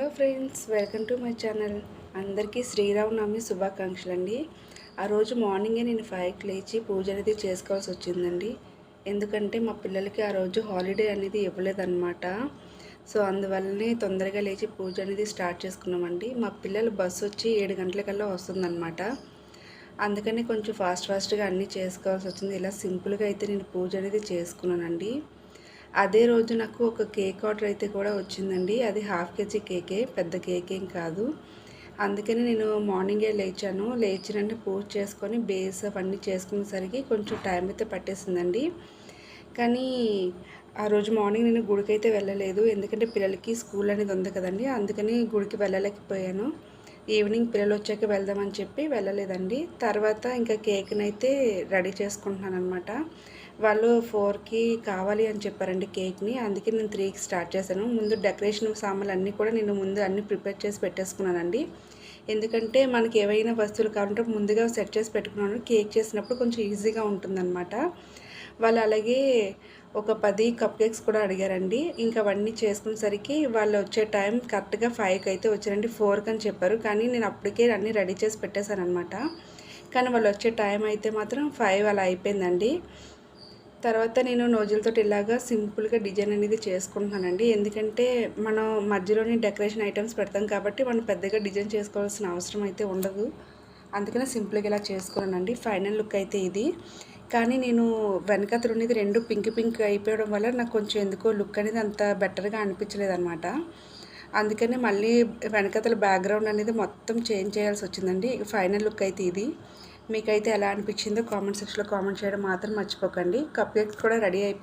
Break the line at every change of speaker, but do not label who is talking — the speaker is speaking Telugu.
Hello friends welcome to my channel. అందరికీ శ్రీరామనవమి శుభాకాంక్షలు అండి ఆ రోజు మార్నింగే నేను ఫైవ్కి లేచి పూజ అనేది చేసుకోవాల్సి వచ్చిందండి. ఎందుకంటే మా పిల్లలకి ఆ రోజు హాలిడే అనేది ఇవ్వలేదన్నమాట. సో అందువల్లనే తొందరగా లేచి పూజ అనేది స్టార్ట్ చేసుకున్నామండి. మా పిల్లలు బస్సు వచ్చి ఏడు గంటలకల్లా వస్తుందన్నమాట. అందుకని కొంచెం ఫాస్ట్ ఫాస్ట్గా అన్నీ చేసుకోవాల్సి వచ్చింది. ఇలా సింపుల్గా అయితే నేను పూజ అనేది చేసుకున్నానండి. అదే రోజు నాకు ఒక కేక్ ఆర్డర్ అయితే కూడా వచ్చిందండి. అది హాఫ్ కేజీ కేకే పెద్ద కేక్ ఏం కాదు. అందుకని నేను మార్నింగే లేచాను. లేచినంటే పూజ చేసుకొని బేస్ అవన్నీ చేసుకునేసరికి కొంచెం టైం అయితే పట్టేసిందండి. కానీ ఆ రోజు మార్నింగ్ నేను గుడికి అయితే వెళ్ళలేదు. ఎందుకంటే పిల్లలకి స్కూల్ అనేది ఉంది కదండి. అందుకని గుడికి వెళ్ళలేకపోయాను. ఈవినింగ్ పిల్లలు వచ్చాక వెళ్దామని చెప్పి వెళ్ళలేదండి. తర్వాత ఇంకా కేక్ని అయితే రెడీ చేసుకుంటున్నాను అనమాట వాళ్ళు ఫోర్కి కావాలి అని చెప్పారండి కేక్ని. అందుకే నేను త్రీకి స్టార్ట్ చేశాను. ముందు డెకరేషన్ సామాన్లు అన్నీ కూడా నేను ముందు అన్నీ ప్రిపేర్ చేసి పెట్టేసుకున్నానండి. ఎందుకంటే మనకి ఏవైనా వస్తువులు కావాలంటే ముందుగా సెట్ చేసి పెట్టుకున్నాను. కేక్ చేసినప్పుడు కొంచెం ఈజీగా ఉంటుందన్నమాట. వాళ్ళు అలాగే ఒక పది కప్ కేక్స్ కూడా అడిగారండి. ఇంకా అవన్నీ చేసుకునేసరికి వాళ్ళు వచ్చే టైం కరెక్ట్గా ఫైవ్కి అయితే వచ్చారండి. ఫోర్కి అని చెప్పారు. కానీ నేను అప్పటికే అన్నీ రెడీ చేసి పెట్టేశాను అనమాట కానీ వాళ్ళు వచ్చే టైం అయితే మాత్రం ఫైవ్ అలా అయిపోయిందండి. తర్వాత నేను నోజులతో ఇలాగా సింపుల్గా డిజైన్ అనేది చేసుకుంటున్నానండి. ఎందుకంటే మనం మధ్యలోనే డెకరేషన్ ఐటమ్స్ పెడతాం కాబట్టి మనం పెద్దగా డిజైన్ చేసుకోవాల్సిన అవసరం అయితే ఉండదు. అందుకనే సింపుల్గా ఇలా చేసుకున్నానండి. ఫైనల్ లుక్ అయితే ఇది. కానీ నేను వెనకతలు అనేది రెండు పింక్ పింక్ అయిపోవడం వల్ల నాకు కొంచెం ఎందుకో లుక్ అనేది అంత బెటర్గా అనిపించలేదు అనమాట అందుకని మళ్ళీ వెనకతల బ్యాక్గ్రౌండ్ అనేది మొత్తం చేంజ్ చేయాల్సి వచ్చిందండి. ఫైనల్ లుక్ అయితే ఇది. మీకైతే ఎలా అనిపించిందో కామెంట్ సెక్షన్లో కామెంట్ చేయడం మాత్రం మర్చిపోకండి. కప్ కేక్స్ కూడా రెడీ అయిపోయాయి